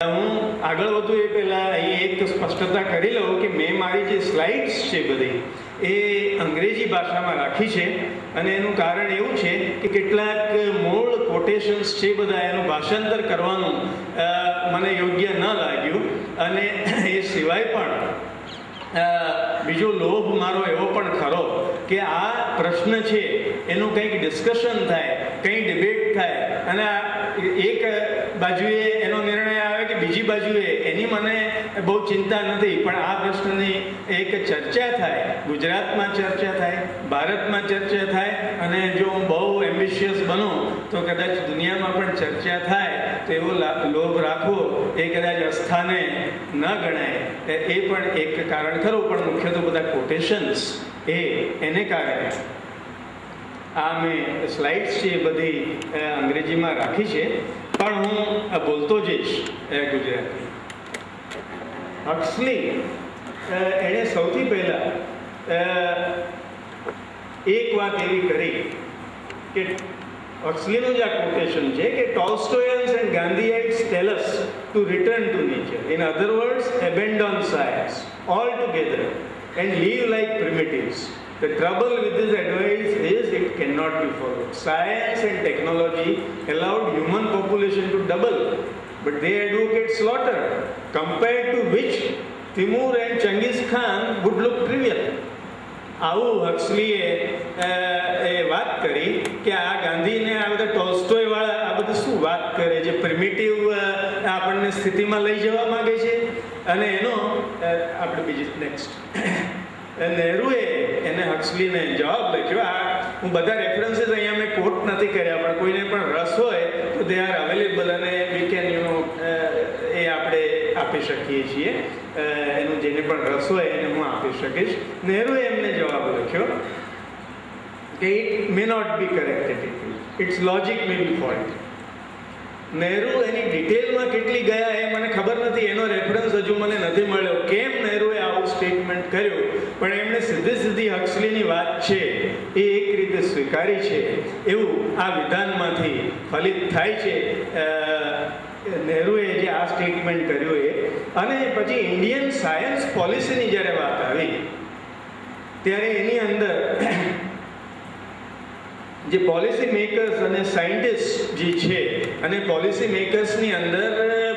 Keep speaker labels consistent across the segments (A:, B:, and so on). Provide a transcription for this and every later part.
A: હું આગળ વધું એ પહેલાં અહીં એક સ્પષ્ટતા કરી લઉં કે મેં મારી જે સ્લાઇડ્સ છે બધી, એ અંગ્રેજી ભાષામાં રાખી છે. અને એનું કારણ એવું છે કે કેટલાક મૂળ કોટેશન્સ છે બધા એનું ભાષાંતર કરવાનું મને યોગ્ય ન લાગ્યું. અને એ સિવાય પણ બીજો લોભ મારો એવો પણ ખરો કે આ પ્રશ્ન છે એનું કંઈક ડિસ્કશન થાય, કંઈ ડિબેટ થાય. અને એક બાજુએ એનો નિર્ણય આવે કે બીજી બાજુએ એની મને બહુ ચિંતા નથી, પણ આ પ્રશ્નની એક ચર્ચા થાય. ગુજરાતમાં ચર્ચા થાય, ભારતમાં ચર્ચા થાય, અને જો હું બહુ એમ્બિશિયસ બનું, તો કદાચ દુનિયામાં પણ ચર્ચા થાય, તો એવો લોભ રાખવો એ કદાચ અસ્થાને ન ગણાય. એ પણ એક કારણ ખરું, પણ મુખ્ય તો બધા કોટેશન્સ એ, એને કારણે. આ મેં સ્લાઇડ્સ છે બધી અંગ્રેજીમાં રાખી છે. પણ હું આ બોલતો જઈશ. એ ગુજરાતી. હક્સલી એણે સૌથી પહેલાં એક વાત એવી કરી કે હક્સલીનું જ આ કોટેશન છે કે Tolstoyans and Gandhiites tell us to return to nature in other words science altogether and live like primitives. The trouble with this advice is it cannot be followed science and technology allowed human population to double but they advocate slaughter compared to which Timur and Genghis Khan would look trivial આવું હક્સલીએ એ વાત કરી કે આ ગાંધીને આ બધા Tolstoy વાળા આ બધું શું વાત કરે જે પ્રિમિટિવ આપણને સ્થિતિમાં લઈ જવા માગે છે અને એનો આપણે બીજી નેક્સ્ટ નહેરુએ એને હક્સલીને જવાબ લખ્યો, આ, હું બધા રેફરન્સીસ અહીંયા મેં કોટ નથી કર્યા, પણ કોઈને પણ રસ હોય તો દે આર અવેલેબલ અને વી કેન યુ એ આપણે આપી શકીએ છીએ. એનું જેને પણ રસ હોય એને હું આપી શકીશ. નહેરુએ એમને જવાબ લખ્યો કે it may not be correct its logic may be fault Nehru એની ડિટેલમાં કેટલી ગયા એ મને ખબર નથી. એનો રેફરન્સ હજુ મને નથી મળ્યો. કેમ નહેરુએ આવું સ્ટેટમેન્ટ કર્યું? પણ એમણે સીધી સીધી હક્સલીની વાત છે. એ એક રીતે સ્વીકારી છે. એવું આ વિધાનમાંથી ફલિત થાય છે. નહેરુએ જે આ સ્ટેટમેન્ટ કર્યું એ. અને પછી ઇન્ડિયન સાયન્સ પોલિસીની જ્યારે વાત આવી, ત્યારે એની અંદર જે પોલિસી મેકર્સ અને સાયન્ટિસ્ટ જે છે અને પોલિસી મેકર્સની અંદર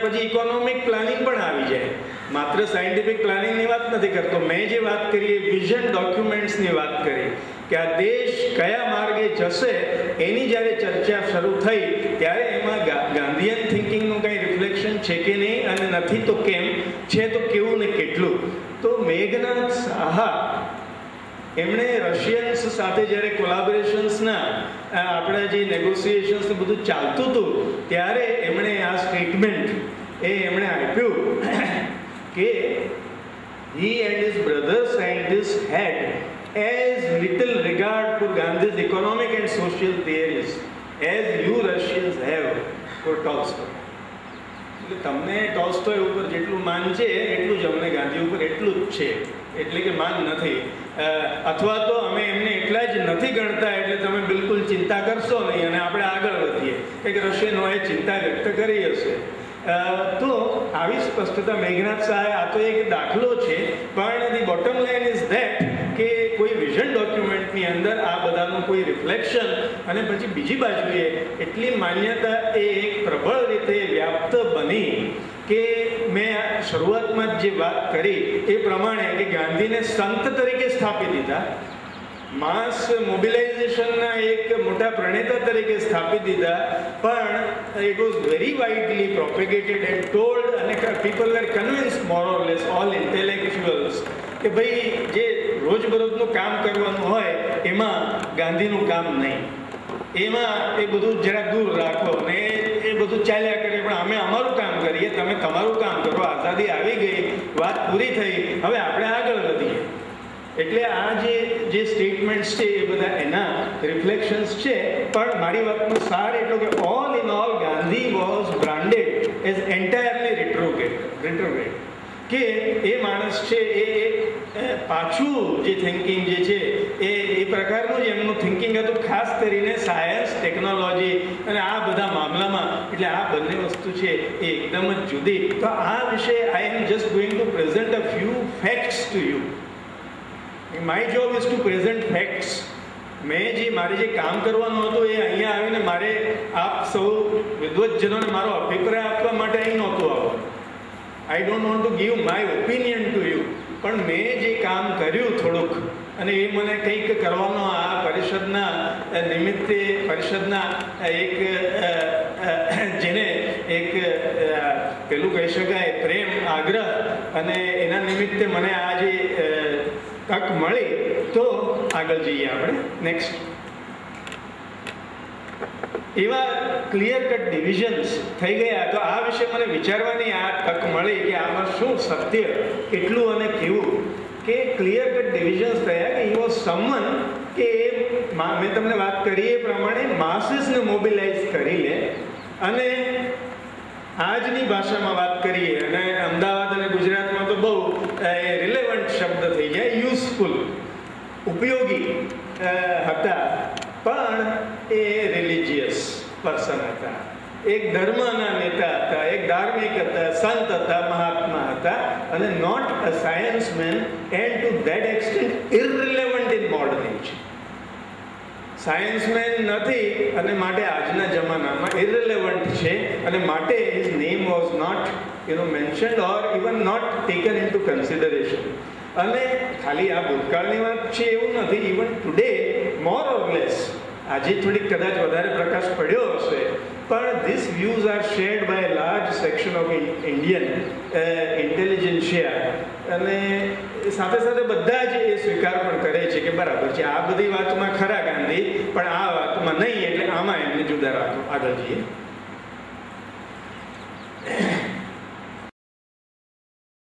A: પછી ઇકોનોમિક પ્લાનિંગ પણ આવી જાય. માત્ર સાયન્ટિફિક પ્લાનિંગની વાત નથી કરતો, મેં જે વાત કરી એ વિઝન ડોક્યુમેન્ટ્સની વાત કરી કે આ દેશ કયા માર્ગે જશે એની જ્યારે ચર્ચા શરૂ થઈ, ત્યારે એમાં ગાંધીયન થિંકિંગનું કંઈ રિફ્લેક્શન છે કે નહીં અને નથી તો કેમ, છે તો કેવું ને કેટલું. તો મેઘનાથ સાહા એમણે રશિયન્સ સાથે જ્યારે કોલાબોરેશન્સના આપણા જે નેગોસિએશન્સ બધું ચાલતું હતું ત્યારે એમણે આ સ્ટેટમેન્ટ એ એમણે આપ્યું કે he and his brother scientists had as little regard for Gandhi's economic and social theories as you Russians have for Tolstoy. એટલે તમને ટોલ્સ્ટોય ઉપર જેટલું માન છે એટલું જ અમને ગાંધી ઉપર એટલું જ છે, એટલે કે માન નથી. અથવા તો અમે એમને એટલા જ નથી ગણતા, એટલે તમે બિલકુલ ચિંતા કરશો નહીં અને આપણે આગળ વધીએ. કંઈક રશિયનોએ ચિંતા વ્યક્ત કરી હશે. તો આવી સ્પષ્ટતા મેઘનાથ શાહે આ તો એક દાખલો છે, પણ the bottom line is that કે કોઈ વિઝન ડોક્યુમેન્ટની અંદર આ બધાનું કોઈ રિફ્લેક્શન અને પછી બીજી બાજુએ એટલી માન્યતા એ એક પ્રબળ રીતે વ્યાપ્ત બની કે શરૂઆતમાં જ જે વાત કરી એ પ્રમાણે કે ગાંધીને સંત તરીકે સ્થાપી દીધા. માસ મોબિલાઇઝેશનના એક મોટા પ્રણેતા તરીકે સ્થાપી દીધા. પણ it was very widely propagated and told અને people are convince more less less all intellectuals કે ભાઈ, જે રોજબરોજનું કામ કરવાનું હોય, એમાં ગાંધીનું કામ નહીં. એમાં એ બધું જરા દૂર રાખો ને એ બધું ચાલ્યા કરે, પણ અમે અમારું કામ કરીએ, તમે તમારું કામ કરો, આઝાદી આવી ગઈ, વાત પૂરી થઈ, હવે આપણે આગળ વધીએ. એટલે આ જે સ્ટેટમેન્ટ્સ છે એ બધા એના રિફ્લેક્શન્સ છે, પણ મારી વાતનો સાર એટલો કે all in all Gandhi was branded as entirely retrograde retrograde કે એ માણસ છે એ પાછું જે થિંકિંગ જે છે પ્રકારનું જ એમનું થિંકિંગ હતું, ખાસ કરીને સાયન્સ ટેકનોલોજી અને આ બધા મામલામાં. એટલે આ બંને વસ્તુ છે એ એકદમ જ જુદી. તો આ વિશે I am just going to present a few facts to you my job is to present facts મેં જે મારે જે કામ કરવાનું હતું એ અહીંયા આવીને મારે આપ સૌ વિદ્વજ્જનોને મારો અભિપ્રાય આપવા માટે અહીં નહોતું આવવાનું I don't want to give my opinion to you પણ મેં જે કામ કર્યું થોડુંક અને એ મને કંઈક કરવાનો આ પરિષદના નિમિત્તે પરિષદના એક જેને એક પેલું કહી શકાય, પ્રેમ, આગ્રહ અને એના નિમિત્તે મને આ જે તક મળી, તો આગળ જઈએ આપણે. નેક્સ્ટ એવા ક્લિયર કટ ડિવિઝન્સ થઈ ગયા. તો આ વિશે મને વિચારવાની આ તક મળી કે આમાં શું સત્ય, કેટલું અને કેવું. કે ક્લિયર કટ ડિવિઝન્સ થયા કે યુ સમન કે એ મેં તમને વાત કરી એ પ્રમાણે માસીસને મોબિલાઇઝ કરી લે અને આજની ભાષામાં વાત કરીએ અને અમદાવાદ અને ગુજરાતમાં તો બહુ રિલેવન્ટ શબ્દ થઈ જાય યુઝફુલ ઉપયોગી હતા. પણ એ રિલિજિયસ પર્સન હતા. એક ધર્મના નેતા હતા, એક ધાર્મિક હતા, સંત હતા, મહાત્મા હતા અને not a science man and to that extent irrelevant in modern age science man નથી અને માટે આજના જમાનામાં ઇરરિલેવન્ટ છે અને માટે his name was not you know mentioned or even not taken in to consideration અને ખાલી આ ભૂતકાળની વાત છે, એવું નથી. Even today more or less આજે થોડીક કદાચ વધારે પ્રકાશ પડ્યો હશે, પણ these views are shared by large section of Indian intelligentsia અને સાથે સાથે બધા જ એ સ્વીકાર પણ કરે છે કે બરાબર છે, આ બધી વાતમાં ખરા ગાંધી, પણ આ વાતમાં નહીં, એટલે આમાં એમને જુદા રાખો. આગળ જઈએ